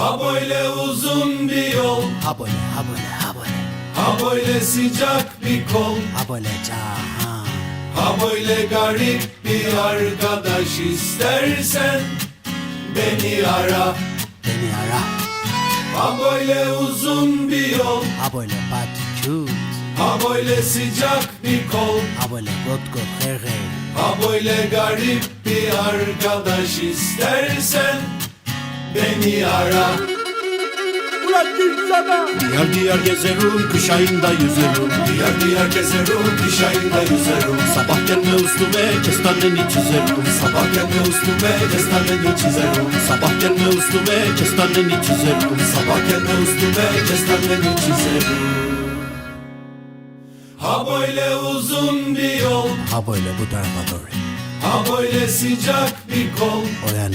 Ha böyle uzun bir yol. Ha böyle ha böyle ha böyle. Ha böyle sıcak bir kol. Ha böyle cahan. Ha böyle garip bir arkadaş istersen Beni ara. Beni ara. Ha böyle uzun bir yol. Ha böyle patikut Ha böyle sıcak bir kol. Ha böyle got got her her Ha böyle garip bir arkadaş istersen Beni ara. Diyar diyar gezerim, kış ayında yüzerim Diyar diyar gezerim, kış ayında yüzerim Sabah gelme üstüme, kestaneni çizerim Sabah gelme üstüme, kestaneni çizerim Sabah gelme üstüme, kestaneni çizerim Sabah gelme üstüme, kestaneni çizerim Ha böyle uzun bir yol. Ha böyle bu tarafa doğru Ha böyle sıcak bir kol. O yani